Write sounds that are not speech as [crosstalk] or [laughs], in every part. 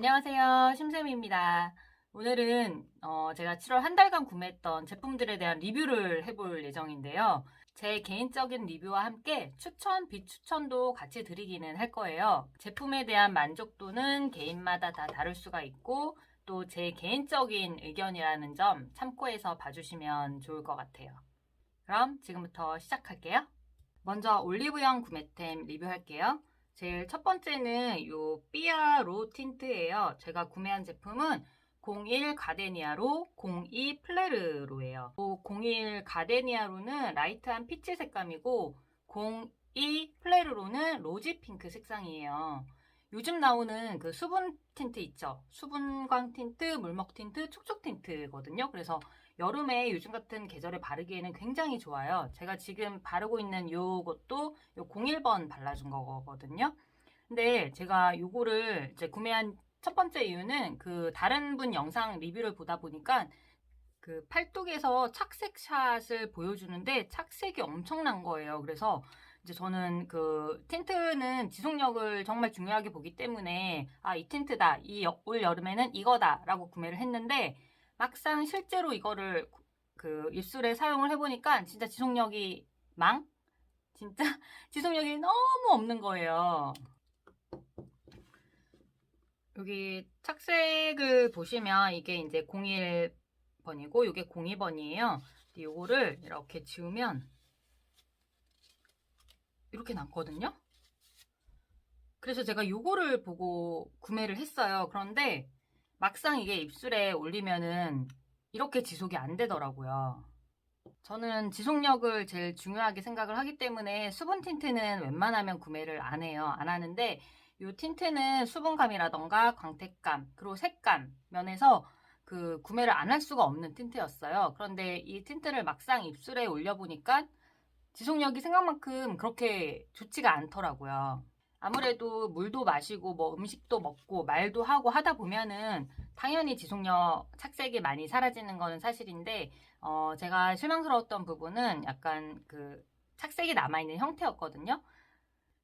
안녕하세요. 심쌤입니다. 오늘은 어, 제가 7월 한 달간 구매했던 제품들에 대한 리뷰를 해볼 예정인데요. 제 개인적인 리뷰와 함께 추천, 비추천도 같이 드리기는 할 거예요. 제품에 대한 만족도는 개인마다 다 다를 수가 있고 또 제 개인적인 의견이라는 점 참고해서 봐주시면 좋을 것 같아요. 그럼 지금부터 시작할게요. 먼저 올리브영 구매템 리뷰할게요. 제일 첫 번째는 요 삐아로 틴트예요. 제가 구매한 제품은 01 가데니아로 02 플레르로예요. 01 가데니아로는 라이트한 피치 색감이고 02 플레르로는 로지 핑크 색상이에요. 요즘 나오는 그 수분 틴트 있죠? 수분광 틴트, 물먹 틴트, 촉촉 틴트거든요. 그래서 여름에 요즘 같은 계절에 바르기에는 굉장히 좋아요. 제가 지금 바르고 있는 요것도 요 01번 발라준 거거든요. 근데 제가 요거를 이제 구매한 첫 번째 이유는 그 다른 분 영상 리뷰를 보다 보니까 그 팔뚝에서 착색샷을 보여주는데 착색이 엄청난 거예요. 그래서 이제 저는 그 틴트는 지속력을 정말 중요하게 보기 때문에 아, 이 틴트다. 이 올 여름에는 이거다라고 구매를 했는데 막상 실제로 이거를 그 입술에 사용을 해보니까 진짜 지속력이 망? 진짜 [laughs] 지속력이 너무 없는 거예요. 여기 착색을 보시면 이게 이제 01번이고 이게 02번이에요. 요거를 이렇게 지우면 이렇게 났거든요. 그래서 제가 요거를 보고 구매를 했어요. 그런데 막상 이게 입술에 올리면은 이렇게 지속이 안 되더라고요. 저는 지속력을 제일 중요하게 생각을 하기 때문에 수분 틴트는 웬만하면 구매를 안 해요. 안 하는데 이 틴트는 수분감이라던가 광택감 그리고 색감 면에서 그 구매를 안 할 수가 없는 틴트였어요. 그런데 이 틴트를 막상 입술에 올려보니까 지속력이 생각만큼 그렇게 좋지가 않더라고요. 아무래도 물도 마시고 뭐 음식도 먹고 말도 하고 하다 보면은 당연히 지속력 착색이 많이 사라지는 거는 사실인데 어 제가 실망스러웠던 부분은 약간 그 착색이 남아있는 형태였거든요.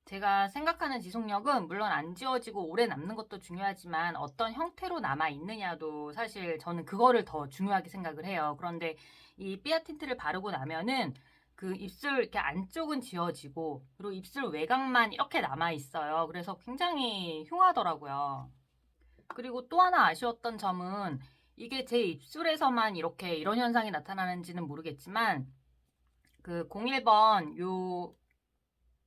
제가 생각하는 지속력은 물론 안 지워지고 오래 남는 것도 중요하지만 어떤 형태로 남아 있느냐도 사실 저는 그거를 더 중요하게 생각을 해요. 그런데 이 삐아 틴트를 바르고 나면은 그 입술 이렇게 안쪽은 지워지고 그리고 입술 외곽만 이렇게 남아 있어요. 그래서 굉장히 흉하더라고요. 그리고 또 하나 아쉬웠던 점은 이게 제 입술에서만 이렇게 이런 현상이 나타나는지는 모르겠지만 그 01번 요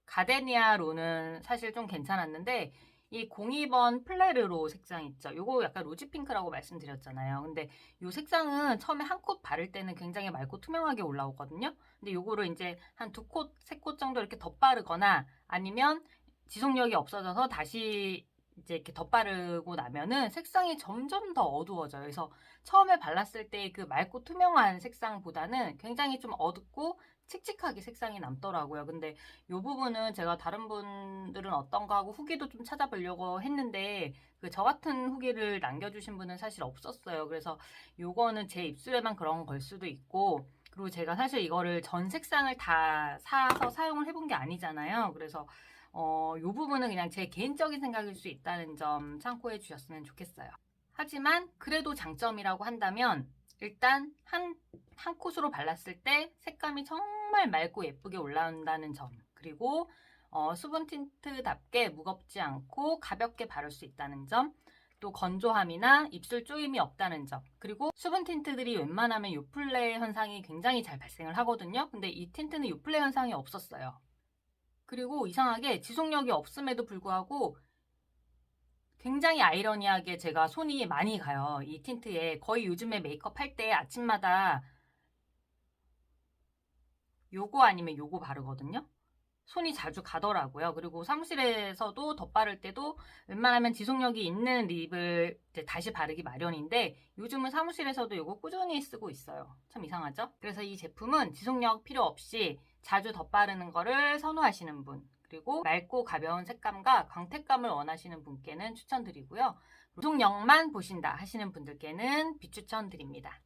가데니아로는 사실 좀 괜찮았는데 이 02번 플레르로 색상 있죠. 요거 약간 로지 핑크라고 말씀드렸잖아요. 근데 요 색상은 처음에 한 콧 바를 때는 굉장히 맑고 투명하게 올라오거든요. 근데 요거를 이제 한 두 콧, 세 콧 정도 이렇게 덧바르거나 아니면 지속력이 없어져서 다시 이제 이렇게 덧바르고 나면은 색상이 점점 더 어두워져요. 그래서 처음에 발랐을 때 그 맑고 투명한 색상보다는 굉장히 좀 어둡고 칙칙하게 색상이 남더라고요. 근데 이 부분은 제가 다른 분들은 어떤가 하고 후기도 좀 찾아보려고 했는데 그 저 같은 후기를 남겨주신 분은 사실 없었어요. 그래서 요거는 제 입술에만 그런 걸 수도 있고 그리고 제가 사실 이거를 전 색상을 다 사서 사용을 해본 게 아니잖아요. 그래서 어, 요 부분은 그냥 제 개인적인 생각일 수 있다는 점 참고해 주셨으면 좋겠어요. 하지만 그래도 장점이라고 한다면 일단 한, 한 콧으로 발랐을 때 색감이 정말 맑고 예쁘게 올라온다는 점. 그리고 어, 수분 틴트답게 무겁지 않고 가볍게 바를 수 있다는 점. 또 건조함이나 입술 쪼임이 없다는 점. 그리고 수분 틴트들이 웬만하면 요플레 현상이 굉장히 잘 발생을 하거든요. 근데 이 틴트는 요플레 현상이 없었어요. 그리고 이상하게 지속력이 없음에도 불구하고 굉장히 아이러니하게 제가 손이 많이 가요. 이 틴트에. 거의 요즘에 메이크업 할 때 아침마다 요거 아니면 요거 바르거든요. 손이 자주 가더라고요. 그리고 사무실에서도 덧바를 때도 웬만하면 지속력이 있는 립을 다시 바르기 마련인데 요즘은 사무실에서도 이거 꾸준히 쓰고 있어요. 참 이상하죠? 그래서 이 제품은 지속력 필요 없이 자주 덧바르는 거를 선호하시는 분 그리고 맑고 가벼운 색감과 광택감을 원하시는 분께는 추천드리고요. 지속력만 보신다 하시는 분들께는 비추천 드립니다.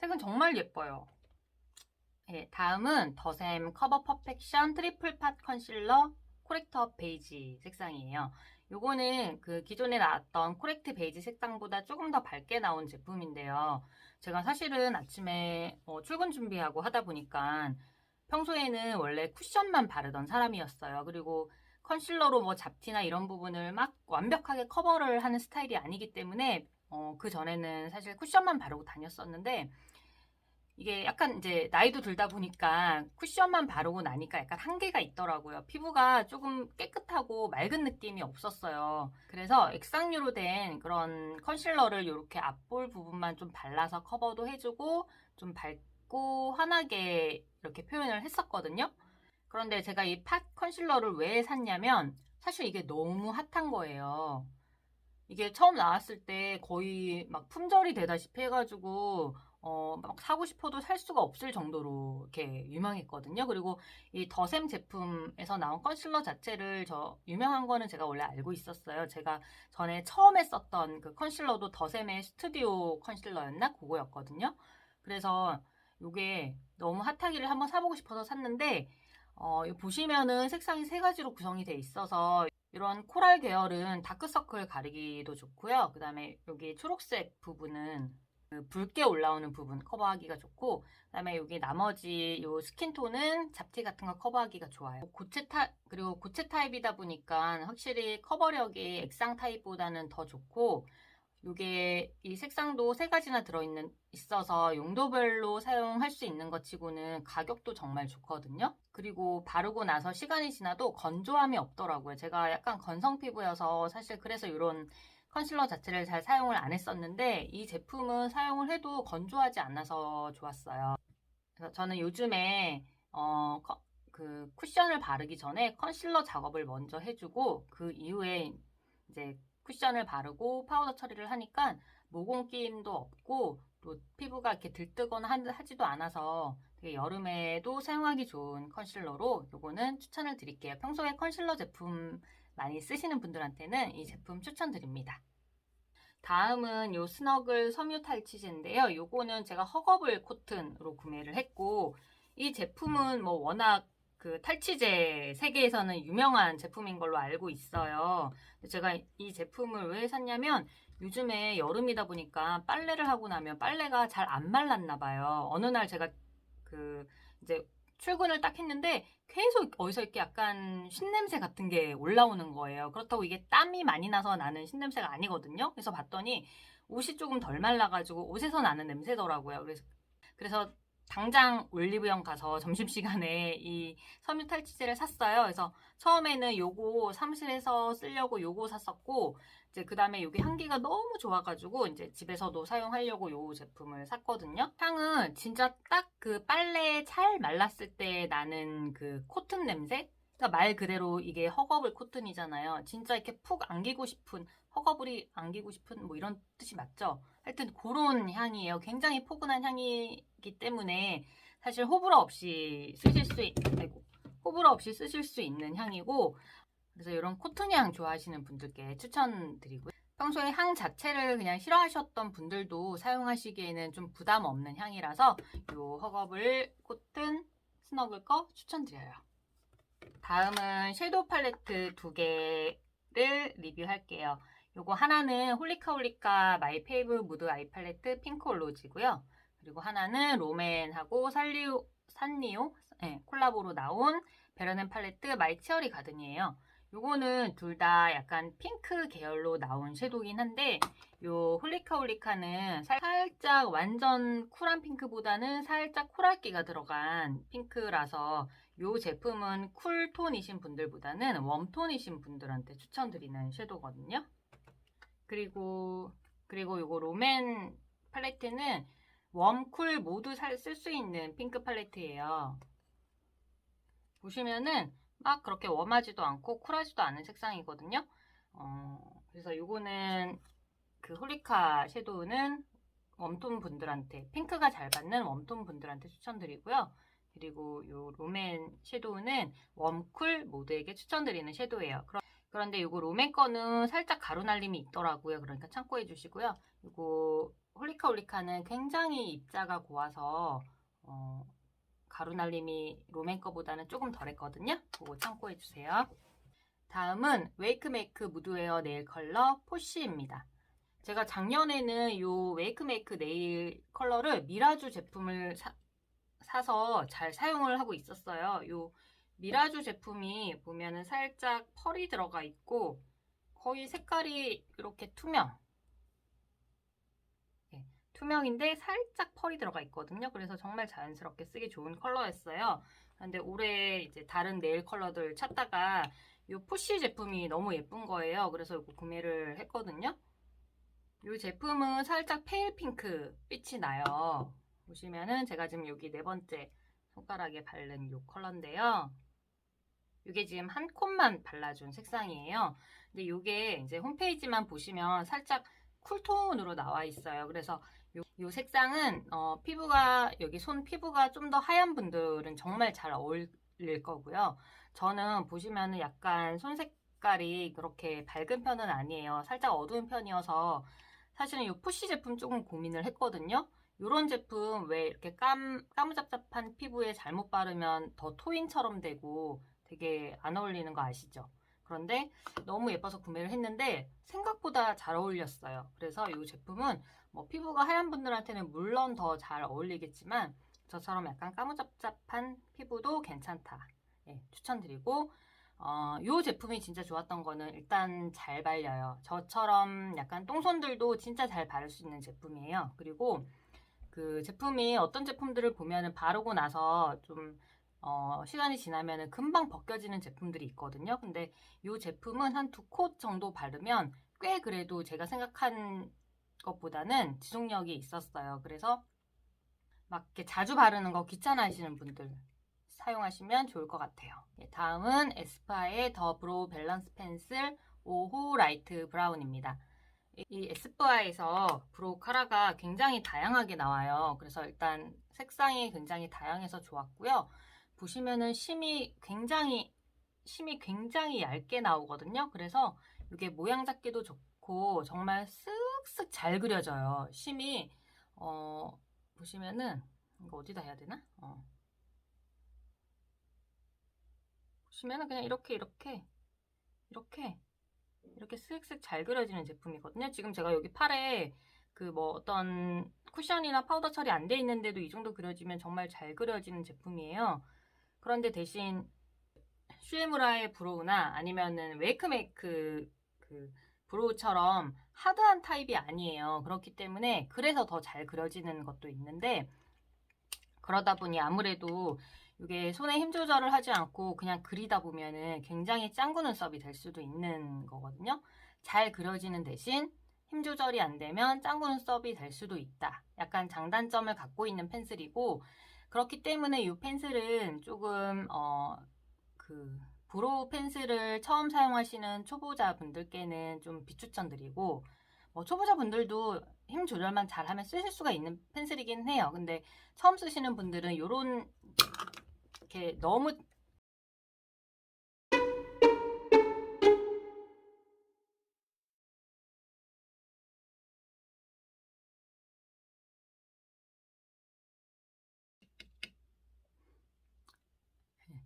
색은 정말 예뻐요. 네, 다음은 더샘 커버 퍼펙션 트리플 팟 컨실러 코렉터 베이지 색상이에요. 요거는 그 기존에 나왔던 코렉트 베이지 색상보다 조금 더 밝게 나온 제품인데요. 제가 사실은 아침에 어, 출근 준비하고 하다 보니까 평소에는 원래 쿠션만 바르던 사람이었어요. 그리고 컨실러로 뭐 잡티나 이런 부분을 막 완벽하게 커버를 하는 스타일이 아니기 때문에 어, 그 전에는 사실 쿠션만 바르고 다녔었는데 이게 약간 이제 나이도 들다 보니까 쿠션만 바르고 나니까 약간 한계가 있더라고요. 피부가 조금 깨끗하고 맑은 느낌이 없었어요. 그래서 액상류로 된 그런 컨실러를 이렇게 앞볼 부분만 좀 발라서 커버도 해주고 좀 밝고 환하게 이렇게 표현을 했었거든요. 그런데 제가 이 팟 컨실러를 왜 샀냐면 사실 이게 너무 핫한 거예요. 이게 처음 나왔을 때 거의 막 품절이 되다시피 해가지고 어, 막 사고 싶어도 살 수가 없을 정도로 이렇게 유명했거든요. 그리고 이 더샘 제품에서 나온 컨실러 자체를 저 유명한 거는 제가 원래 알고 있었어요. 제가 전에 처음에 썼던 그 컨실러도 더샘의 스튜디오 컨실러였나? 그거였거든요. 그래서 이게 너무 핫하기를 한번 사보고 싶어서 샀는데 어, 이 보시면은 색상이 세 가지로 구성이 돼 있어서 이런 코랄 계열은 다크서클 가리기도 좋고요. 그 다음에 여기 초록색 부분은 그 붉게 올라오는 부분 커버하기가 좋고 그다음에 여기 나머지 요 스킨톤은 잡티 같은 거 커버하기가 좋아요. 고체 타 그리고 고체 타입이다 보니까 확실히 커버력이 액상 타입보다는 더 좋고 요게 이 색상도 세 가지나 들어있는 있어서 용도별로 사용할 수 있는 것 치고는 가격도 정말 좋거든요. 그리고 바르고 나서 시간이 지나도 건조함이 없더라고요. 제가 약간 건성 피부여서 사실 그래서 이런 컨실러 자체를 잘 사용을 안 했었는데 이 제품은 사용을 해도 건조하지 않아서 좋았어요. 그래서 저는 요즘에 어, 커- 그 쿠션을 바르기 전에 컨실러 작업을 먼저 해주고 그 이후에 이제 쿠션을 바르고 파우더 처리를 하니까 모공 끼임도 없고 또 피부가 이렇게 들뜨거나 한- 하지도 않아서 되게 여름에도 사용하기 좋은 컨실러로 요거는 추천을 드릴게요. 평소에 컨실러 제품 많이 쓰시는 분들한테는 이 제품 추천드립니다. 다음은 요 스너글 섬유 탈취제인데요. 요거는 제가 허거블 코튼으로 구매를 했고 이 제품은 뭐 워낙 그 탈취제 세계에서는 유명한 제품인 걸로 알고 있어요. 제가 이 제품을 왜 샀냐면 요즘에 여름이다 보니까 빨래를 하고 나면 빨래가 잘 안 말랐나 봐요. 어느 날 제가 그 이제 출근을 딱 했는데 계속 어디서 이렇게 약간 신냄새 같은 게 올라오는 거예요. 그렇다고 이게 땀이 많이 나서 나는 신냄새가 아니거든요. 그래서 봤더니 옷이 조금 덜 말라가지고 옷에서 나는 냄새더라고요. 그래서, 그래서 당장 올리브영 가서 점심시간에 이 섬유 탈취제를 샀어요. 그래서 처음에는 요거 사무실에서 쓰려고 요거 샀었고, 이제 그 다음에 요게 향기가 너무 좋아가지고, 이제 집에서도 사용하려고 요 제품을 샀거든요. 향은 진짜 딱 그 빨래 잘 말랐을 때 나는 그 코튼 냄새? 그러니까 말 그대로 이게 허거블 코튼이잖아요. 진짜 이렇게 푹 안기고 싶은, 허거블이 안기고 싶은 뭐 이런 뜻이 맞죠? 하여튼 그런 향이에요. 굉장히 포근한 향이기 때문에 사실 호불호 없이 쓰실 수, 있, 아이고, 호불호 없이 쓰실 수 있는 향이고, 그래서 이런 코튼 향 좋아하시는 분들께 추천드리고요. 평소에 향 자체를 그냥 싫어하셨던 분들도 사용하시기에는 좀 부담 없는 향이라서 이 허거블 코튼 스너글 거 추천드려요. 다음은 섀도우 팔레트 두 개를 리뷰할게요. 요거 하나는 홀리카 홀리카 마이 페이브 무드 아이 팔레트 핑크 올로지고요. 그리고 하나는 로맨하고 살리오, 산리오 네, 콜라보로 나온 베르넨 팔레트 마이 치어리 가든이에요. 요거는 둘 다 약간 핑크 계열로 나온 섀도우긴 한데 요 홀리카 홀리카는 살짝 완전 쿨한 핑크보다는 살짝 코랄기가 들어간 핑크라서 요 제품은 쿨톤이신 분들보다는 웜톤이신 분들한테 추천드리는 섀도우거든요. 그리고 그리고 요거 로맨 팔레트는 웜, 쿨 모두 쓸 수 있는 핑크 팔레트예요. 보시면은 막 그렇게 웜하지도 않고 쿨하지도 않은 색상이거든요. 어, 그래서 요거는 그 홀리카 섀도우는 웜톤 분들한테 핑크가 잘 받는 웜톤 분들한테 추천드리고요. 그리고 요 로맨 섀도우는 웜쿨 모두에게 추천드리는 섀도우예요. 그럼- 그런데 요거 로맨 거는 살짝 가루 날림이 있더라고요. 그러니까 참고해 주시고요. 요거 홀리카 홀리카는 굉장히 입자가 고와서 어, 가루 날림이 로맨 거보다는 조금 덜했거든요. 그거 참고해 주세요. 다음은 웨이크메이크 무드웨어 네일 컬러 포쉬입니다. 제가 작년에는 이 웨이크메이크 네일 컬러를 미라주 제품을 사, 사서 잘 사용을 하고 있었어요. 이 미라주 제품이 보면은 살짝 펄이 들어가 있고 거의 색깔이 이렇게 투명. 네, 투명인데 살짝 펄이 들어가 있거든요. 그래서 정말 자연스럽게 쓰기 좋은 컬러였어요. 근데 올해 이제 다른 네일 컬러들 찾다가 이 포쉬 제품이 너무 예쁜 거예요. 그래서 이거 구매를 했거든요. 이 제품은 살짝 페일 핑크 빛이 나요. 보시면은 제가 지금 여기 네 번째 손가락에 바른 이 컬러인데요. 이게 지금 한 콧만 발라준 색상이에요. 근데 이게 이제 홈페이지만 보시면 살짝 쿨톤으로 나와 있어요. 그래서 요, 요 색상은 어, 피부가 여기 손 피부가 좀 더 하얀 분들은 정말 잘 어울릴 거고요. 저는 보시면은 약간 손 색깔이 그렇게 밝은 편은 아니에요. 살짝 어두운 편이어서 사실은 이 푸시 제품 조금 고민을 했거든요. 이런 제품 왜 이렇게 감, 까무잡잡한 피부에 잘못 바르면 더 토인처럼 되고 되게 안 어울리는 거 아시죠? 그런데 너무 예뻐서 구매를 했는데 생각보다 잘 어울렸어요. 그래서 이 제품은 뭐 피부가 하얀 분들한테는 물론 더 잘 어울리겠지만 저처럼 약간 까무잡잡한 피부도 괜찮다. 예, 추천드리고 어, 이 제품이 진짜 좋았던 거는 일단 잘 발려요. 저처럼 약간 똥손들도 진짜 잘 바를 수 있는 제품이에요. 그리고 그 제품이 어떤 제품들을 보면은 바르고 나서 좀 어, 시간이 지나면은 금방 벗겨지는 제품들이 있거든요. 근데 이 제품은 한 두 콧 정도 바르면 꽤 그래도 제가 생각한 것보다는 지속력이 있었어요. 그래서 막 이렇게 자주 바르는 거 귀찮아 하시는 분들 사용하시면 좋을 것 같아요. 예, 다음은 에스파의 더 브로우 밸런스 펜슬 5호 라이트 브라운입니다. 이 에스쁘아에서 브로우 카라가 굉장히 다양하게 나와요. 그래서 일단 색상이 굉장히 다양해서 좋았고요. 보시면은 심이 굉장히 심이 굉장히 얇게 나오거든요. 그래서 이게 모양 잡기도 좋고 정말 쓱쓱 잘 그려져요. 심이 어 보시면은 이거 어디다 해야 되나? 어. 보시면은 그냥 이렇게 이렇게 이렇게 이렇게 쓱쓱 잘 그려지는 제품이거든요. 지금 제가 여기 팔에 그 뭐 어떤 쿠션이나 파우더 처리 안 돼 있는데도 이 정도 그려지면 정말 잘 그려지는 제품이에요. 그런데 대신 슈에무라의 브로우나 아니면은 웨이크메이크 그 브로우처럼 하드한 타입이 아니에요. 그렇기 때문에 그래서 더 잘 그려지는 것도 있는데 그러다 보니 아무래도 이게 손에 힘 조절을 하지 않고 그냥 그리다 보면은 굉장히 짱구 눈썹이 될 수도 있는 거거든요. 잘 그려지는 대신 힘 조절이 안 되면 짱구 눈썹이 될 수도 있다. 약간 장단점을 갖고 있는 펜슬이고 그렇기 때문에 이 펜슬은 조금 어 그 브로우 펜슬을 처음 사용하시는 초보자분들께는 좀 비추천드리고 뭐 초보자분들도 힘 조절만 잘하면 쓰실 수가 있는 펜슬이긴 해요. 근데 처음 쓰시는 분들은 이런 이렇게 너무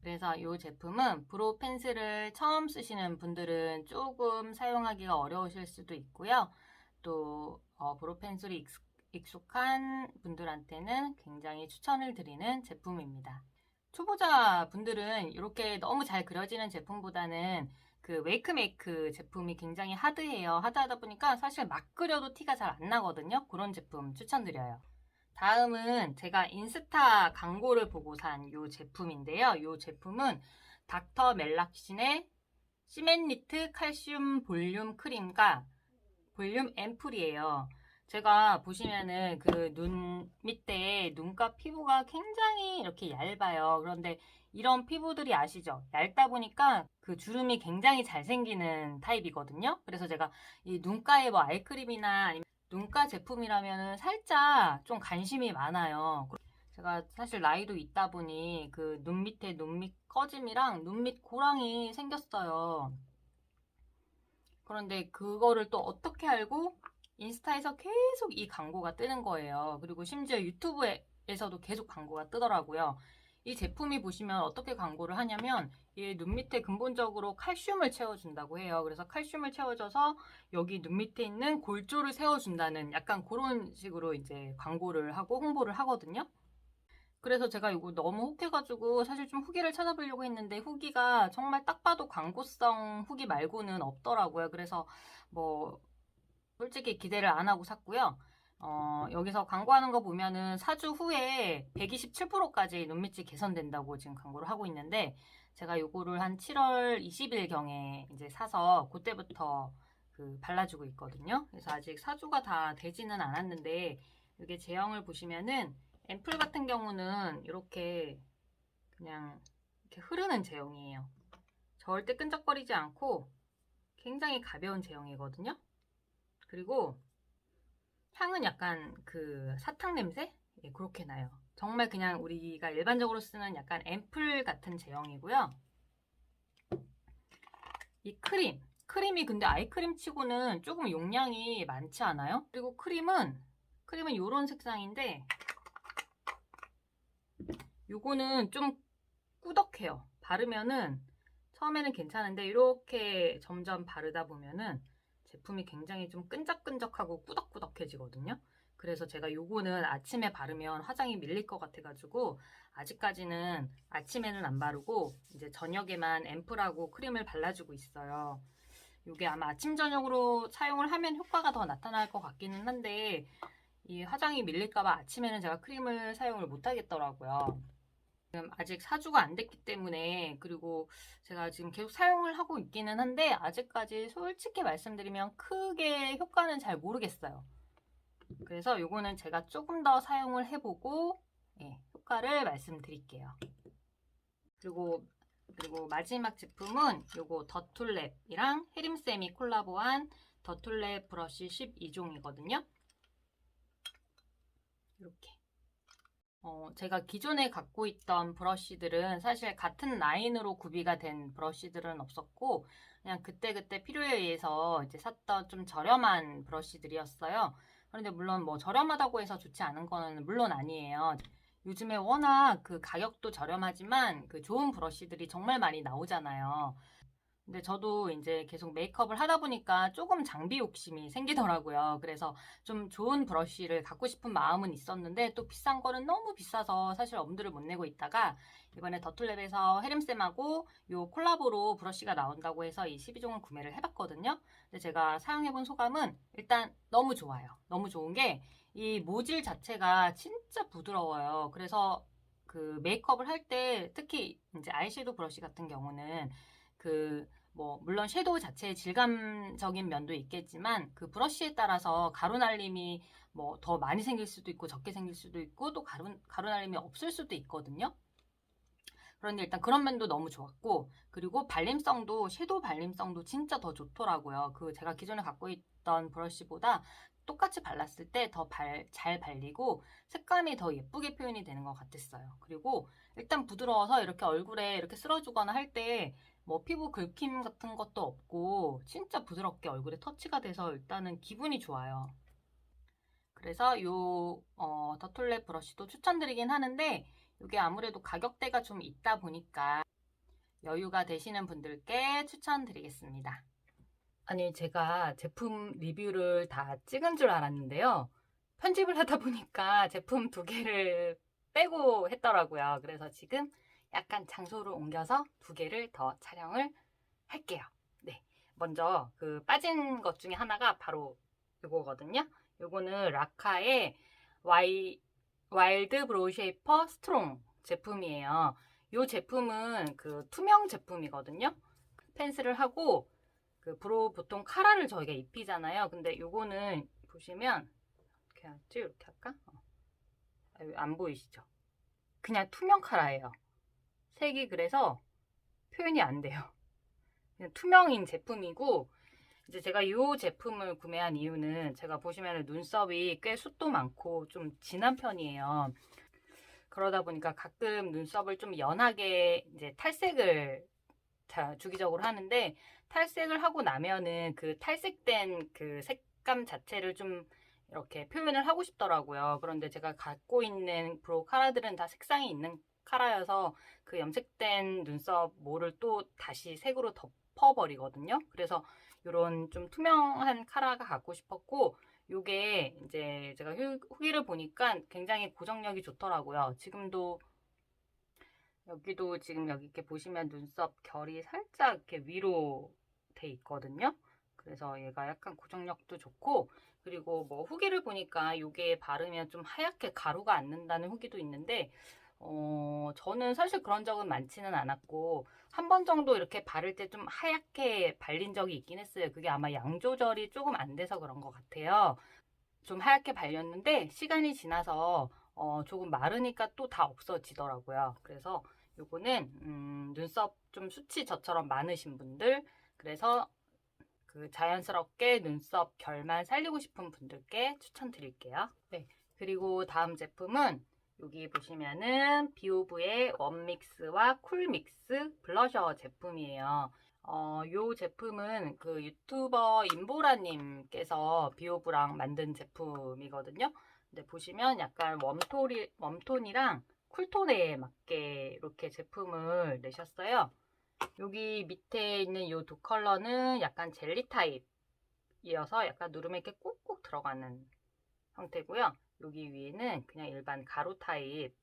그래서 이 제품은 브로우 펜슬을 처음 쓰시는 분들은 조금 사용하기가 어려우실 수도 있고요. 또 어, 브로우 펜슬이 익숙, 익숙한 분들한테는 굉장히 추천을 드리는 제품입니다. 초보자 분들은 이렇게 너무 잘 그려지는 제품보다는 그 웨이크메이크 제품이 굉장히 하드해요. 하드하다 보니까 사실 막 그려도 티가 잘 안 나거든요. 그런 제품 추천드려요. 다음은 제가 인스타 광고를 보고 산 이 제품인데요. 이 제품은 닥터 멜락신의 시멘리트 칼슘 볼륨 크림과 볼륨 앰플이에요. 제가 보시면은 그 눈 밑에 눈가 피부가 굉장히 이렇게 얇아요. 그런데 이런 피부들이 아시죠? 얇다 보니까 그 주름이 굉장히 잘 생기는 타입이거든요. 그래서 제가 이 눈가에 뭐 아이크림이나 아니면 눈가 제품이라면 살짝 좀 관심이 많아요. 제가 사실 나이도 있다 보니 그 눈 밑에 눈 밑 꺼짐이랑 눈 밑 고랑이 생겼어요. 그런데 그거를 또 어떻게 알고 인스타에서 계속 이 광고가 뜨는 거예요. 그리고 심지어 유튜브에서도 계속 광고가 뜨더라고요. 이 제품이 보시면 어떻게 광고를 하냐면 이 눈 밑에 근본적으로 칼슘을 채워준다고 해요. 그래서 칼슘을 채워줘서 여기 눈 밑에 있는 골조를 세워준다는 약간 그런 식으로 이제 광고를 하고 홍보를 하거든요. 그래서 제가 이거 너무 혹해가지고 사실 좀 후기를 찾아보려고 했는데 후기가 정말 딱 봐도 광고성 후기 말고는 없더라고요. 그래서 뭐 솔직히 기대를 안 하고 샀고요. 어, 여기서 광고하는 거 보면은 4주 후에 127%까지 눈밑이 개선된다고 지금 광고를 하고 있는데 제가 요거를 한 7월 20일 경에 이제 사서 그때부터 그 발라주고 있거든요. 그래서 아직 4주가 다 되지는 않았는데 이게 제형을 보시면은 앰플 같은 경우는 이렇게 그냥 이렇게 흐르는 제형이에요. 절대 끈적거리지 않고 굉장히 가벼운 제형이거든요. 그리고 향은 약간 그 사탕 냄새? 예, 그렇게 나요. 정말 그냥 우리가 일반적으로 쓰는 약간 앰플 같은 제형이고요. 이 크림. 크림이 근데 아이크림 치고는 조금 용량이 많지 않아요? 그리고 크림은, 크림은 이런 색상인데, 요거는 좀 꾸덕해요. 바르면은 처음에는 괜찮은데 이렇게 점점 바르다 보면은 제품이 굉장히 좀 끈적끈적하고 꾸덕꾸덕해지거든요. 그래서 제가 요거는 아침에 바르면 화장이 밀릴 것 같아가지고 아직까지는 아침에는 안 바르고 이제 저녁에만 앰플하고 크림을 발라주고 있어요. 요게 아마 아침 저녁으로 사용을 하면 효과가 더 나타날 것 같기는 한데 이 화장이 밀릴까봐 아침에는 제가 크림을 사용을 못 하겠더라고요. 지금 아직 사주가 안 됐기 때문에 그리고 제가 지금 계속 사용을 하고 있기는 한데 아직까지 솔직히 말씀드리면 크게 효과는 잘 모르겠어요. 그래서 요거는 제가 조금 더 사용을 해보고 예, 효과를 말씀드릴게요. 그리고 그리고 마지막 제품은 요거 더툴랩이랑 해림쌤이 콜라보한 더툴랩 브러쉬 12종이거든요. 이렇게. 어, 제가 기존에 갖고 있던 브러쉬들은 사실 같은 라인으로 구비가 된 브러쉬들은 없었고, 그냥 그때그때 필요에 의해서 이제 샀던 좀 저렴한 브러쉬들이었어요. 그런데 물론 뭐 저렴하다고 해서 좋지 않은 거는 물론 아니에요. 요즘에 워낙 그 가격도 저렴하지만 그 좋은 브러쉬들이 정말 많이 나오잖아요. 근데 저도 이제 계속 메이크업을 하다 보니까 조금 장비 욕심이 생기더라고요. 그래서 좀 좋은 브러쉬를 갖고 싶은 마음은 있었는데 또 비싼 거는 너무 비싸서 사실 엄두를 못 내고 있다가 이번에 더툴랩에서 해림쌤하고 요 콜라보로 브러쉬가 나온다고 해서 이 12종을 구매를 해봤거든요. 근데 제가 사용해본 소감은 일단 너무 좋아요. 너무 좋은 게 이 모질 자체가 진짜 부드러워요. 그래서 그 메이크업을 할 때 특히 이제 아이섀도우 브러쉬 같은 경우는 그 뭐 물론 섀도우 자체의 질감적인 면도 있겠지만 그 브러쉬에 따라서 가루 날림이 뭐 더 많이 생길 수도 있고 적게 생길 수도 있고 또 가루 가루 날림이 없을 수도 있거든요. 그런데 일단 그런 면도 너무 좋았고 그리고 발림성도 섀도우 발림성도 진짜 더 좋더라고요. 그 제가 기존에 갖고 있던 브러쉬보다 똑같이 발랐을 때 더 잘 발리고 색감이 더 예쁘게 표현이 되는 것 같았어요. 그리고 일단 부드러워서 이렇게 얼굴에 이렇게 쓸어주거나 할 때 뭐 피부 긁힘 같은 것도 없고 진짜 부드럽게 얼굴에 터치가 돼서 일단은 기분이 좋아요. 그래서 요 어, 더툴랩 브러쉬도 추천드리긴 하는데 이게 아무래도 가격대가 좀 있다 보니까 여유가 되시는 분들께 추천드리겠습니다. 아니, 제가 제품 리뷰를 다 찍은 줄 알았는데요. 편집을 하다 보니까 제품 두 개를 빼고 했더라고요. 그래서 지금 약간 장소를 옮겨서 두 개를 더 촬영을 할게요. 네. 먼저 그 빠진 것 중에 하나가 바로 이거거든요. 요거는 라카의 와이, 와일드 브로우 쉐이퍼 스트롱 제품이에요. 이 제품은 그 투명 제품이거든요. 펜슬을 하고 그 브로우 보통 카라를 저희가 입히잖아요. 근데 요거는 보시면 이렇게 하지 이렇게 할까? 어. 안 보이시죠? 그냥 투명 카라예요. 색이 그래서 표현이 안 돼요. 그냥 투명인 제품이고 이제 제가 이 제품을 구매한 이유는 제가 보시면 눈썹이 꽤 숱도 많고 좀 진한 편이에요. 그러다 보니까 가끔 눈썹을 좀 연하게 이제 탈색을 자, 주기적으로 하는데 탈색을 하고 나면은 그 탈색된 그 색감 자체를 좀 이렇게 표현을 하고 싶더라고요. 그런데 제가 갖고 있는 브로우 카라들은 다 색상이 있는 카라여서 그 염색된 눈썹 모를 또 다시 색으로 덮어버리거든요. 그래서 이런 좀 투명한 카라가 갖고 싶었고 요게 이제 제가 후- 후기를 보니까 굉장히 고정력이 좋더라고요. 지금도 여기도 지금 여기 이렇게 보시면 눈썹 결이 살짝 이렇게 위로 돼 있거든요. 그래서 얘가 약간 고정력도 좋고 그리고 뭐 후기를 보니까 이게 바르면 좀 하얗게 가루가 안 는다는 후기도 있는데 어 저는 사실 그런 적은 많지는 않았고 한 번 정도 이렇게 바를 때 좀 하얗게 발린 적이 있긴 했어요. 그게 아마 양 조절이 조금 안 돼서 그런 것 같아요. 좀 하얗게 발렸는데 시간이 지나서 어, 조금 마르니까 또 다 없어지더라고요. 그래서 요거는 음, 눈썹 좀 수치 저처럼 많으신 분들 그래서 그 자연스럽게 눈썹 결만 살리고 싶은 분들께 추천드릴게요. 네. 그리고 다음 제품은 여기 보시면은 비오브의 원믹스와 쿨믹스 블러셔 제품이에요. 어, 요 제품은 그 유튜버 임보라님께서 비오브랑 만든 제품이거든요. 근데 보시면 약간 웜톤이, 웜톤이랑 쿨톤에 맞게 이렇게 제품을 내셨어요. 여기 밑에 있는 요 두 컬러는 약간 젤리 타입이어서 약간 누르면 이렇게 꾹꾹 들어가는 형태고요. 여기 위에는 그냥 일반 가루 타입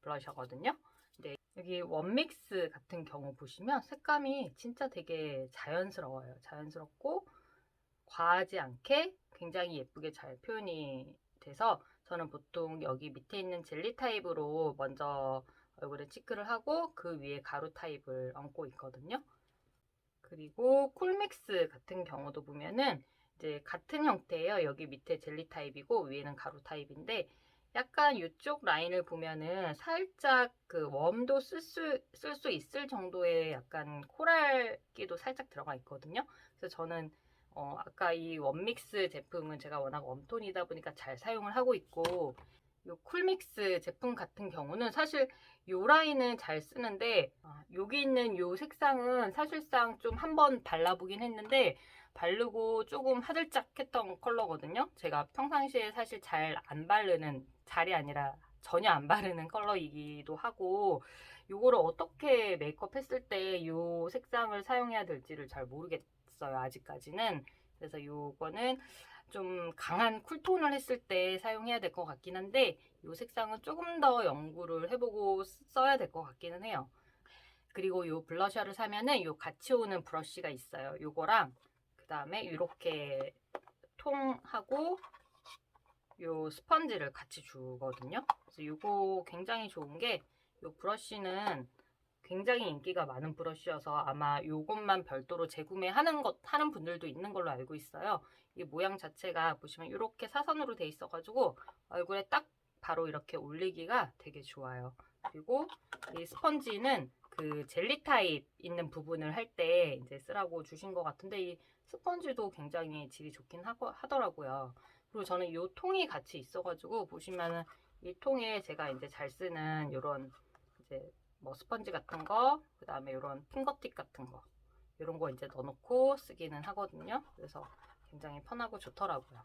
블러셔거든요. 근데 여기 원믹스 같은 경우 보시면 색감이 진짜 되게 자연스러워요. 자연스럽고 과하지 않게 굉장히 예쁘게 잘 표현이 돼서 저는 보통 여기 밑에 있는 젤리 타입으로 먼저 얼굴에 치크를 하고 그 위에 가루 타입을 얹고 있거든요. 그리고 쿨믹스 같은 경우도 보면은 이제 같은 형태예요. 여기 밑에 젤리 타입이고 위에는 가루 타입인데 약간 이쪽 라인을 보면은 살짝 그 웜도 쓸 수 쓸 수 있을 정도의 약간 코랄기도 살짝 들어가 있거든요. 그래서 저는 어 아까 이 원믹스 제품은 제가 워낙 웜톤이다 보니까 잘 사용을 하고 있고 요 쿨믹스 제품 같은 경우는 사실 요 라인은 잘 쓰는데 아, 여기 있는 요 색상은 사실상 좀 한번 발라보긴 했는데 바르고 조금 하들짝했던 컬러거든요. 제가 평상시에 사실 잘 안 바르는 잘이 아니라 전혀 안 바르는 컬러이기도 하고 요거를 어떻게 메이크업 했을 때요 색상을 사용해야 될지를 잘 모르겠어요. 아직까지는. 그래서 요거는 좀 강한 쿨톤을 했을 때 사용해야 될 것 같긴 한데 이 색상은 조금 더 연구를 해보고 써야 될 것 같기는 해요. 그리고 이 블러셔를 사면은 요 같이 오는 브러쉬가 있어요. 요거랑 그 다음에 이렇게 통하고 요 스펀지를 같이 주거든요. 그래서 요거 굉장히 좋은 게요 브러쉬는 굉장히 인기가 많은 브러쉬여서 아마 요것만 별도로 재구매하는 것 하는 분들도 있는 걸로 알고 있어요. 이 모양 자체가 보시면 이렇게 사선으로 돼 있어가지고 얼굴에 딱 바로 이렇게 올리기가 되게 좋아요. 그리고 이 스펀지는 그 젤리 타입 있는 부분을 할 때 이제 쓰라고 주신 것 같은데 이 스펀지도 굉장히 질이 좋긴 하고, 하더라고요. 그리고 저는 이 통이 같이 있어가지고 보시면은 이 통에 제가 이제 잘 쓰는 이런 이제 뭐 스펀지 같은 거, 그 다음에 이런 핑거팁 같은 거 이런 거 이제 넣어놓고 쓰기는 하거든요. 그래서 굉장히 편하고 좋더라고요.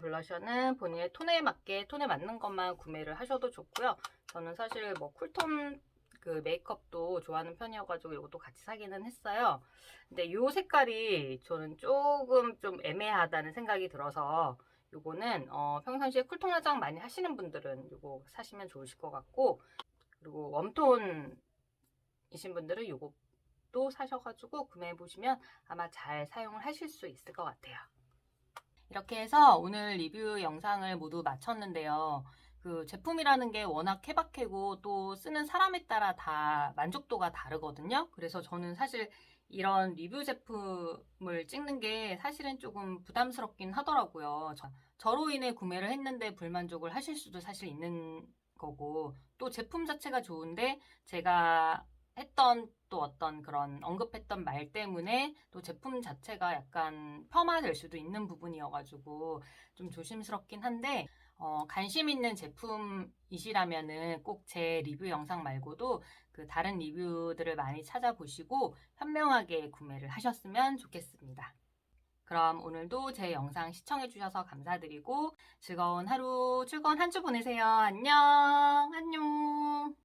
블러셔는 본인의 톤에 맞게 톤에 맞는 것만 구매를 하셔도 좋고요. 저는 사실 뭐 쿨톤 그 메이크업도 좋아하는 편이어가지고 이것도 같이 사기는 했어요. 근데 이 색깔이 저는 조금 좀 애매하다는 생각이 들어서 요거는 어, 평상시에 쿨톤 화장 많이 하시는 분들은 요거 사시면 좋으실 것 같고 그리고 웜톤이신 분들은 요것도 사셔가지고 구매해 보시면 아마 잘 사용을 하실 수 있을 것 같아요. 이렇게 해서 오늘 리뷰 영상을 모두 마쳤는데요. 그 제품이라는 게 워낙 케바케고 또 쓰는 사람에 따라 다 만족도가 다르거든요. 그래서 저는 사실 이런 리뷰 제품을 찍는 게 사실은 조금 부담스럽긴 하더라고요. 저, 저로 인해 구매를 했는데 불만족을 하실 수도 사실 있는 거고 또 제품 자체가 좋은데 제가 했던 또 어떤 그런 언급했던 말 때문에 또 제품 자체가 약간 폄하될 수도 있는 부분이어가지고 좀 조심스럽긴 한데 어, 관심 있는 제품이시라면은 꼭 제 리뷰 영상 말고도 그 다른 리뷰들을 많이 찾아보시고 현명하게 구매를 하셨으면 좋겠습니다. 그럼 오늘도 제 영상 시청해주셔서 감사드리고 즐거운 하루, 즐거운 한주 보내세요. 안녕! 안녕!